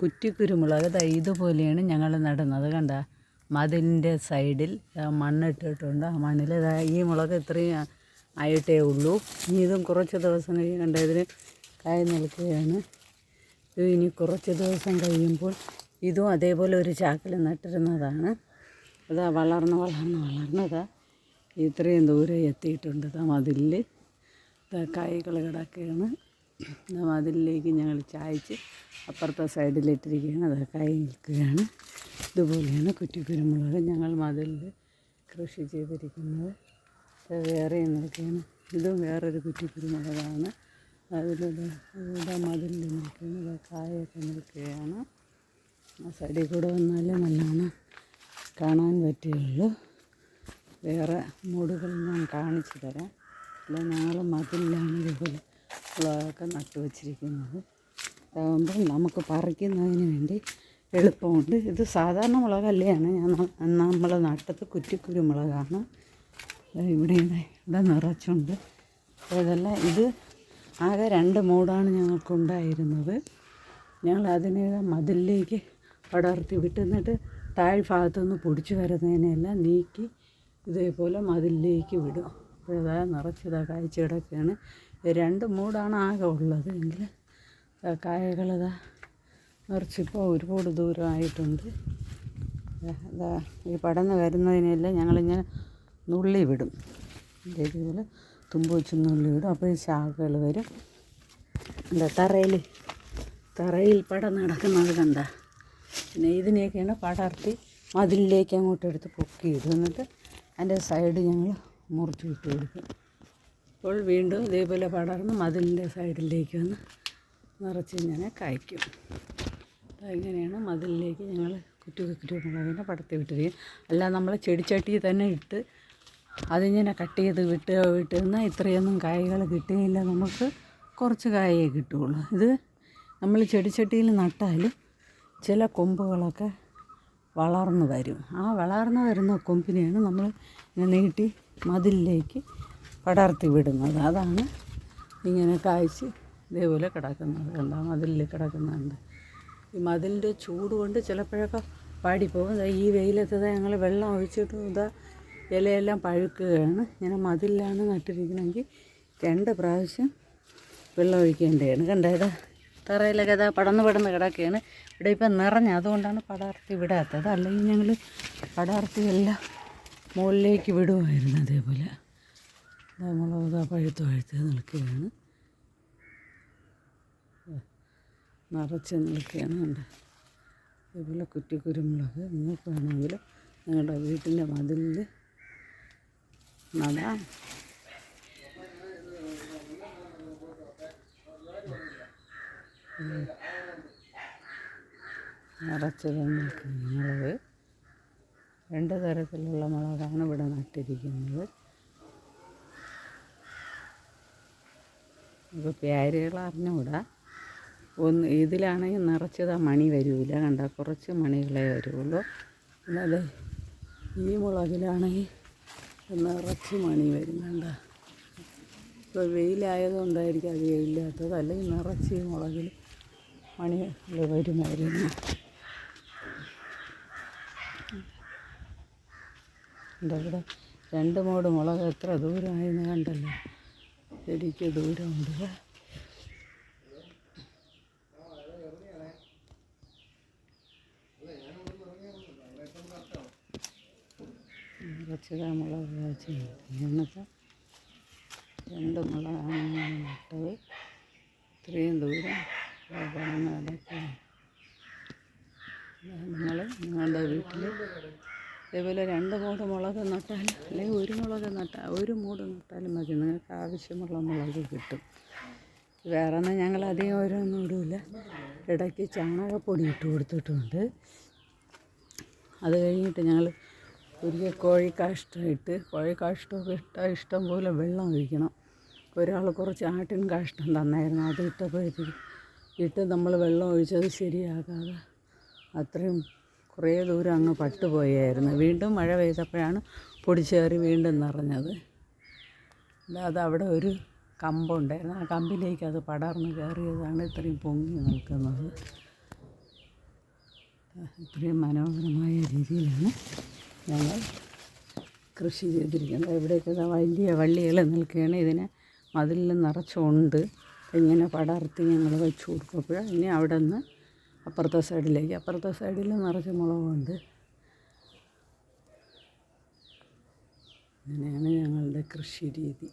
കുറ്റിക്കുരുമുളക് ദാ ഇതുപോലെയാണ് ഞങ്ങൾ നടുന്നത് കണ്ട. മതിലിന്റെ സൈഡിൽ മണ്ണിട്ടിട്ടുണ്ട്. ആ മണ്ണിൽ ഈ മുളക് ഇത്രയും ആയിട്ടേ ഉള്ളൂ. ഇനി ഇതും കുറച്ച് ദിവസം കഴിയും കണ്ട ഇതിന് കായ നിൽക്കുകയാണ്. ഇനി കുറച്ച് ദിവസം കഴിയുമ്പോൾ ഇതും അതേപോലെ ഒരു ചാക്കിൽ നട്ടിരുന്നതാണ്. അതാ വളർന്ന് വളർന്ന് വളർന്നതാ ഇത്രയും ദൂരെ എത്തിയിട്ടുണ്ട് മതിലിൽ. കായ്കൾ കിടക്കുകയാണ്. ദാ മതിലിലേക്ക് ഞങ്ങൾ ചായച്ച് അപ്പുറത്തെ സൈഡിലിട്ടിരിക്കുകയാണ് അത് കായ് നിൽക്കുകയാണ്. ഇതുപോലെയാണ് കുറ്റിക്കുരുമുളക് ഞങ്ങൾ മതിലിൽ കൃഷി ചെയ്തിരിക്കുന്നത്. വേറെ നിൽക്കുകയാണ്. ഇതും വേറൊരു കുറ്റിക്കുരുമുളകാണ്. അതിലൂടെ ഇവിടെ മതിലിൽ നിൽക്കുന്നത് കായൊക്കെ നിൽക്കുകയാണ്. ആ സൈഡിൽ കൂടെ വന്നാലേ നല്ലോണം കാണാൻ പറ്റുകയുള്ളൂ. വേറെ മൂടുകൾ ഞാൻ കാണിച്ചു തരാം. അല്ല ഞങ്ങൾ മതിലാണ് ഇതുപോലെ മുളകൊക്കെ നട്ടു വച്ചിരിക്കുന്നത്. അതാകുമ്പം നമുക്ക് പറിക്കുന്നതിന് വേണ്ടി എളുപ്പമുണ്ട്. ഇത് സാധാരണ മുളകല്ലാണ് ഞാൻ നമ്മൾ നട്ടത് കുറ്റിക്കുരുമുളകാണ് ഇവിടെ ഇവിടെ നിറച്ചുണ്ട്. ഇതെല്ലാം ഇത് ആകെ രണ്ട് മൂടാണ് ഞങ്ങൾക്കുണ്ടായിരുന്നത്. ഞങ്ങൾ അതിനെ മതിലിലേക്ക് പടർത്തി വിട്ട് എന്നിട്ട് താഴ്ഭാഗത്തുനിന്ന് പൊടിച്ചു വരുന്നതിനെല്ലാം നീക്കി ഇതേപോലെ മതിലിലേക്ക് വിടും. അപ്പോൾ ഇതാ നിറച്ചിതാ കാഴ്ച കിടക്കുകയാണ് രണ്ട് മൂടാണ് ആകെ ഉള്ളത്. എങ്കിൽ കായകൾ ഇതാ നിറച്ചിപ്പോൾ ഒരുപാട് ദൂരമായിട്ടുണ്ട് ഇതാ ഈ പടന്ന് വരുന്നതിനെല്ലാം ഞങ്ങളിങ്ങനെ നുള്ളി വിടും. ഇതേപോലെ തുമ്പ് വെച്ച് നുള്ളി വിടും. അപ്പോൾ ഈ ശാഖകൾ വരും. എന്താ തറയിൽ തറയിൽ പടം നടക്കുന്നത് കണ്ട. പിന്നെ ഇതിനെയൊക്കെയാണ് പടർത്തി മതിലിലേക്ക് അങ്ങോട്ട് എടുത്ത് പൊക്കിയിടും എന്നിട്ട് അതിന്റെ സൈഡ് ഞങ്ങൾ മുറിച്ച് വിട്ട് കൊടുക്കും. അപ്പോൾ വീണ്ടും ഇതേപോലെ പടർന്ന് മതിലിന്റെ സൈഡിലേക്ക് വന്ന് നിറച്ച് ഇങ്ങനെ കായ്ക്കും. ഇങ്ങനെയാണ് മതിലിലേക്ക് ഞങ്ങൾ കുറ്റി കുറ്റിമുളകിനെ പടർത്തി വിട്ടിരിക്കും. അല്ല നമ്മൾ ചെടിച്ചട്ടി തന്നെ ഇട്ട് അതിങ്ങനെ കട്ട് ചെയ്ത് വിട്ട് വിട്ടുന്ന ഇത്രയൊന്നും കായ്കൾ കിട്ടിയില്ല. നമുക്ക് കുറച്ച് കായേ കിട്ടുകയുള്ളൂ. ഇത് നമ്മൾ ചെടിച്ചട്ടിയിൽ നട്ടാലും ചില കൊമ്പുകളൊക്കെ വളർന്നു വരും. ആ വളർന്നു വരുന്ന കൊമ്പിനെയാണ് നമ്മൾ നീട്ടി മതിലിലേക്ക് പടർത്തി വിടുന്നത്. അതാണ് ഇങ്ങനെ കായ്ച്ച് ഇതേപോലെ കിടക്കുന്നത്. കണ്ടോ? മതിലിൽ കിടക്കുന്നുണ്ട്. ഈ മതിലിന്റെ ചൂട് കൊണ്ട് ചിലപ്പോഴൊക്കെ പാടിപ്പോകും. ഈ വെയിലത്ത് ഞങ്ങൾ വെള്ളം ഒഴിച്ചിട്ട് ഇതാ ഇലയെല്ലാം പഴുക്കുകയാണ്. ഇങ്ങനെ മതിലാണ് നട്ടിരിക്കണമെങ്കിൽ രണ്ട് പ്രാവശ്യം വെള്ളം ഒഴിക്കേണ്ടതാണ്. കണ്ടോ? ഇതാ തറയിലൊക്കെ ഇതാ പടന്ന് പടന്ന് കിടക്കുകയാണ്. ഇവിടെ ഇപ്പം നിറഞ്ഞ അതുകൊണ്ടാണ് പടാർത്തി വിടാത്തത്. അല്ലെങ്കിൽ ഞങ്ങൾ പടാർത്തി എല്ലാം മുകളിലേക്ക് വിടുമായിരുന്നു അതേപോലെ. മുളക് പഴുത്ത് പഴുത്ത് നിൽക്കുകയാണ് നിറച്ച് നിൽക്കുകയാണ് കണ്ടോ? ഇതുപോലെ കുറ്റി കുരുമുളക് നിങ്ങൾക്ക് വേണമെങ്കിൽ നിങ്ങളുടെ വീട്ടിന്റെ മതിലിൽ നടാം. നിറച്ചത് നിൽക്കുന്ന മുളക്. രണ്ട് തരത്തിലുള്ള മുളകാണ് ഇവിടെ നട്ടിരിക്കുന്നത്. ഇപ്പോൾ പേരുകൾ അറിഞ്ഞുകൂടാ. ഒന്ന് ഇതിലാണെങ്കിൽ നിറച്ചത് മണി വരില്ല കണ്ട കുറച്ച് മണികളെ വരുള്ളൂ. അല്ലാതെ ഈ മുളകിലാണെങ്കിൽ നിറച്ച് മണി വരും. കണ്ട. ഇപ്പോൾ വെയിലായതുകൊണ്ടായിരിക്കും അത് വെയിലാത്തത് അല്ലെങ്കിൽ നിറച്ച് ഈ മുളകിൽ മണി വരുമായിരുന്നു. എന്താ ഇവിടെ രണ്ട് മൂട് മുളക് എത്ര ദൂരമായെന്ന് കണ്ടല്ലോ. ശരിക്കും ദൂരമുണ്ട്. കുറച്ച് മുളക് രണ്ട് മുളകാണ് നട്ടത്. ഇത്രയും ദൂരം കിടക്കുകയാണ് നിങ്ങൾ നിങ്ങളുടെ വീട്ടിൽ ഇതേപോലെ രണ്ട് മൂട് മുളക് നട്ടാൽ അല്ലെങ്കിൽ ഒരു മുളക് നട്ടാൽ ഒരു മൂട് നട്ടാലും മതി. നിങ്ങൾക്ക് ആവശ്യമുള്ള മുളക് കിട്ടും. വേറെ ഒന്നും ഞങ്ങൾ അധികം ഓരോന്നും ഇടില്ല ഇടയ്ക്ക് ചാണകപ്പൊടി ഇട്ട് കൊടുത്തിട്ടുണ്ട്. അത് കഴിഞ്ഞിട്ട് ഞങ്ങൾ ഒരിക്കൽ കോഴിക്കാഷ്ടം ഇട്ട് കോഴിക്കാഷ്ടമൊക്കെ ഇട്ട ഇഷ്ടം പോലെ വെള്ളം ഒഴിക്കണം. ഒരാൾ കുറച്ച് ആട്ടിൻ കാഷ്ടം തന്നായിരുന്നു. അത് ഇട്ടപ്പോഴത്തേക്ക് ഇട്ട് നമ്മൾ വെള്ളം ഒഴിച്ചത് ശരിയാകാതെ അത്രയും കുറേ ദൂരം അങ്ങ് പട്ടുപോയായിരുന്നു. വീണ്ടും മഴ പെയ്തപ്പോഴാണ് പൊടിച്ചേറി വീണ്ടും നിറഞ്ഞത്. അല്ലാതെ അവിടെ ഒരു കമ്പുണ്ടായിരുന്നു. ആ കമ്പിലേക്ക് അത് പടർന്ന് കയറിയതാണ് ഇത്രയും പൊങ്ങി നിൽക്കുന്നത്. ഇത്രയും മനോഹരമായ രീതിയിലാണ് ഞങ്ങൾ കൃഷി ചെയ്തിരിക്കുന്നത്. ഇവിടെയൊക്കെ വലിയ വള്ളികൾ നിൽക്കുകയാണ്. ഇതിനെ മതിലിൽ നിറച്ചുകൊണ്ട് ഇങ്ങനെ പടർത്തി ഞങ്ങൾ വെച്ചു കൊടുക്കുമ്പോൾ ഇനി അവിടെ നിന്ന് അപ്പുറത്തെ സൈഡിലേക്ക് അപ്പുറത്തെ സൈഡിൽ നിറച്ച് മുളകുണ്ട്. അങ്ങനെയാണ് ഞങ്ങളുടെ കൃഷി രീതി.